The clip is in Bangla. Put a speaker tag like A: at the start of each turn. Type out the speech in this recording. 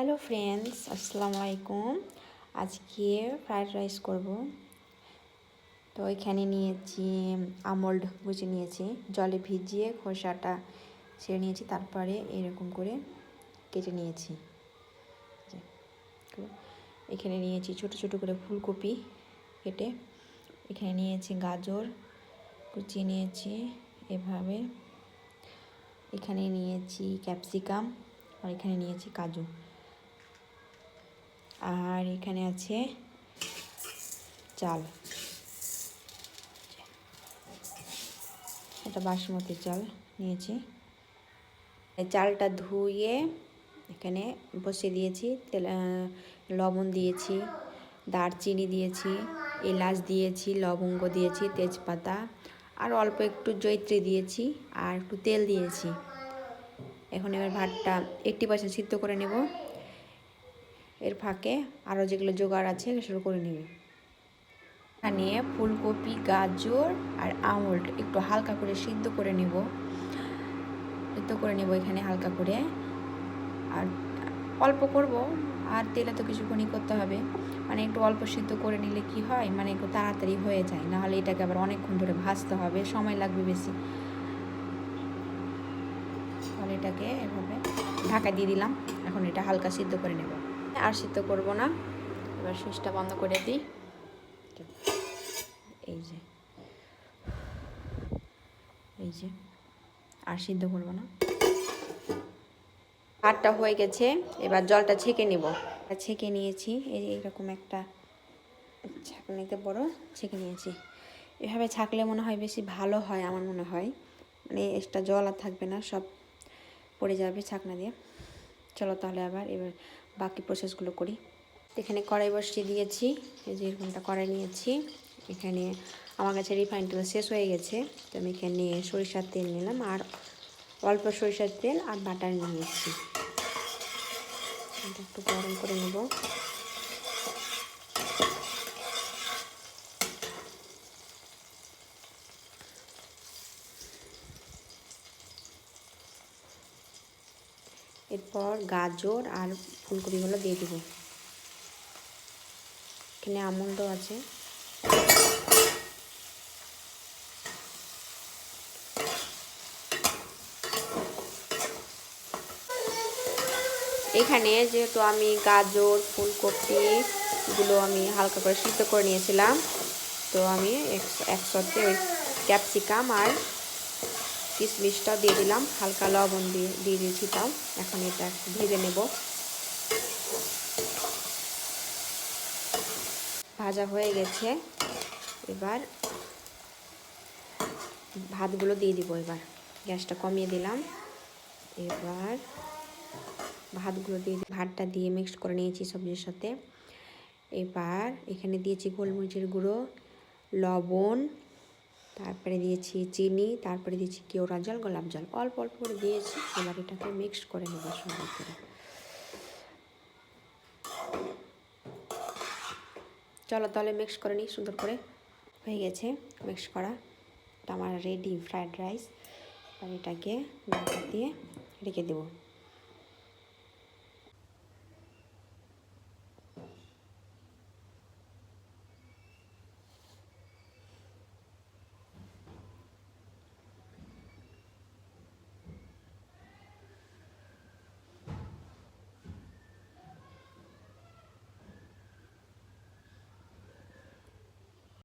A: হ্যালো ফ্রেন্ডস আসসালামু আলাইকুম আজকে ফ্রায়েড রাইস করব। তো এখানে নিয়েছি আমল্ড বুঝে নিয়েছি। জলে ভিজিয়ে খোসাটা ছেড়ে নিয়েছি, তারপরে এরকম করে কেটে নিয়েছি। এখানে নিয়েছি ছোট ছোট করে ফুলকপি কেটে। এখানে নিয়েছি গাজর, কুচিয়ে নিয়েছি এভাবে। এখানে নিয়েছি ক্যাপসিকাম, আর এখানে নিয়েছি কাজু। আর এখানে আছে চাল। এটা বাসমতি চাল নিয়েছি। চালটা ধুয়ে এখানে বসিয়ে দিয়েছি, তেল লবণ দিয়েছি, দারচিনি দিয়েছি, এলাচ দিয়েছি, লবঙ্গ দিয়েছি, তেজপাতা, আর অল্প একটু জৈত্রী দিয়েছি আর একটু তেল দিয়েছি। এখন এবার ভাতটা এইট্টি পার্সেন্ট সিদ্ধ করে নেব। এর ফাঁকে আরও যেগুলো জোগাড় আছে সেগুলো করে নেবে। এখানে ফুলকপি, গাজর আর আমল্ট একটু হালকা করে সিদ্ধ করে নেব। সিদ্ধ করে নেব এখানে হালকা করে। আর অল্প করব, আর তেলে তো কিছুক্ষণই করতে হবে। মানে একটু অল্প সিদ্ধ করে নিলে কি হয় মানে একটু তাড়াতাড়ি হয়ে যায়। নাহলে এটাকে আবার অনেকক্ষণ ধরে ভাজতে হবে, সময় লাগবে বেশি। তাহলে এটাকে এভাবে ঢাকা দিয়ে দিলাম। এখন এটা হালকা সিদ্ধ করে নেব। আর সিদ্ধ করব না। এবার সুইচটা বন্ধ করে দিই। এই যে। এই যে। আর সিদ্ধ করব না। ভাতটা হয়ে গেছে। এবার জলটা ছেঁকে নেব। ছেঁকে নিয়েছি। এই যে এরকম একটা ছাঁকনিতে বড় ছেঁকে নিয়েছি। এভাবে ছাকলে মনে হয় বেশি ভালো হয় আমার মনে হয়। মানে এক্সট্রা জল আর থাকবে না, সব পড়ে যাবে ছাকনা দিয়ে। চলো তাহলে আবার এবার বাকি প্রসেসগুলো করি। এখানে কড়াই বসিয়ে দিয়েছি, এই যে এরকমটা কড়াই নিয়েছি। এখানে আমার কাছে রিফাইন তেল শেষ হয়ে গেছে, তো আমি এখানে সরিষার তেল নিলাম আর অল্প সরিষার তেল আর বাটার নিয়েছি একটু গরম করে নেব। এরপর গাজর আর ফুলকপিগুলো দিয়ে দেব। এখানে আমন্ড আছে। এখানে যেহেতু আমি গাজর ফুলকপিগুলো আমি হালকা করে সিদ্ধ করে নিয়েছিলাম, তো আমি একসাথে ক্যাপসিকাম আর কিশমিশটাও দিয়ে দিলাম, হালকা লবণ দিয়ে দিয়ে দিয়েছি তাও। এখন এটা ভেজে নেব। ভাজা হয়ে গেছে। এবার ভাতগুলো দিয়ে দিব এবার। গ্যাসটা কমিয়ে দিলাম। এবার ভাতগুলো দিয়ে ভাতটা দিয়ে মিক্স করে নিয়েছি সবজির সাথে। এবার এখানে দিয়েছি গোলমরিচের গুঁড়ো, লবণ তারপরে দিয়েছি চিনি, তারপরে দিয়েছি কেওড়া জল, গোলাপ জল। অল্প অল্প করে দিয়েছি, এবার এটাকে মিক্স করে নেব সুন্দর করে। চলো তাহলে মিক্স করে নিই, সুন্দর করে হয়ে গেছে মিক্স করা। এটা আমার রেডি ফ্রায়েড রাইস আর এটাকে দিয়ে রেখে দেবো।